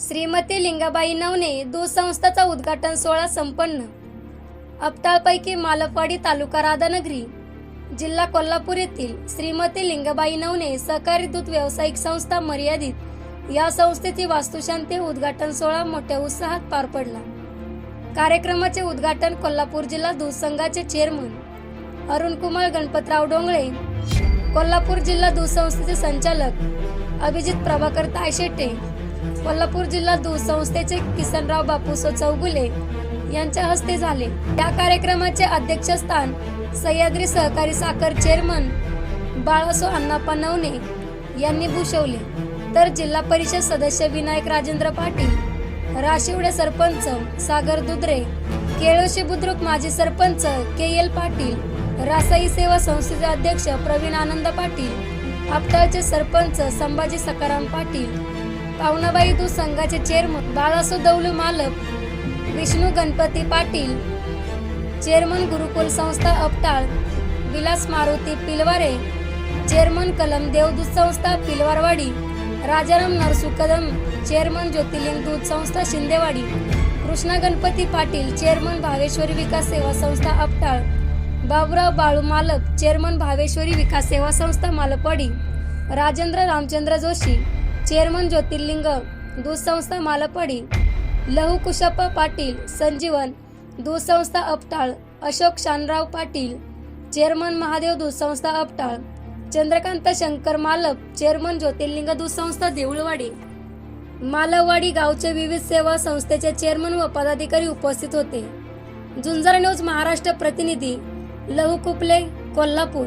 श्रीमती लिंगाबाई नवने दूध संस्थाचा उद्घाटन सोहळा संपन्न. अपटाळपैकी मालपवाडी तालुका राधानगरी जिल्हा कोल्हापूर येथील श्रीमती लिंगाबाई नवने सहकारी दूध व्यावसायिक संस्था मर्यादित या संस्थेची वास्तुशांती उद्घाटन सोहळा मोठ्या उत्साहात पार पडला. कार्यक्रमाचे उद्घाटन कोल्हापूर जिल्हा दूध संघाचे चेअरमन अरुण कुमार गणपतराव डोंगळे कोल्हापूर जिल्हा दूध संस्थेचे संचालक अभिजित प्रभाकर तायशेटे कोल्हापूर जिल्हा दूध संस्थेचे किसनराव बापूसो चौगुले यांच्या हस्ते झाले. या कार्यक्रमाचे अध्यक्षस्थान सह्याद्री सहकारी साखर चेअरमन बाळासो अण्णाप्पा नवने यांनी भूषवले. तर जिल्हा परिषद सदस्य विनायक राजेंद्र पाटील राशिवडे सरपंच सागर दुद्रे केळोशी बुद्रुक माजी सरपंच के एल पाटील रासाई सेवा संस्थेचे अध्यक्ष प्रवीण आनंद पाटील आपटाळचे सरपंच संभाजी सकाराम पाटील पावनाबाई दूध संघाचे चेअरमन बाळासो दौलू मालक विष्णू गणपती पाटील चेअरमन गुरुकुल संस्था अपटाळ विलास मारुती पिलवारे चेअरमन कलम देवदूत संस्था पिलवारवाडी राजाराम नरसू कदम चेअरमन ज्योतिर्लिंग दूध संस्था शिंदेवाडी कृष्णा गणपती पाटील चेअरमन भावेश्वरी विकास सेवा संस्था अपटाळ बाबुराव बाळू मालक चेअरमन भावेश्वरी विकास सेवा संस्था मालपवाडी राजेंद्र रामचंद्र जोशी चेअरमन ज्योतिर्लिंग दूध संस्था मालपवाडी लहू कुशप्पा पाटील संजीवन दूध संस्था अपटाळ अशोक शानराव पाटील चेअरमन महादेव दूध संस्था अपटाळ चंद्रकांत शंकर मालक चेअरमन ज्योतिर्लिंग दूध संस्था देऊळवाडी मालववाडी गावचे विविध सेवा संस्थेचे चेअरमन व पदाधिकारी उपस्थित होते. झुंजार न्यूज महाराष्ट्र प्रतिनिधी लहू कुपले कोल्हापूर.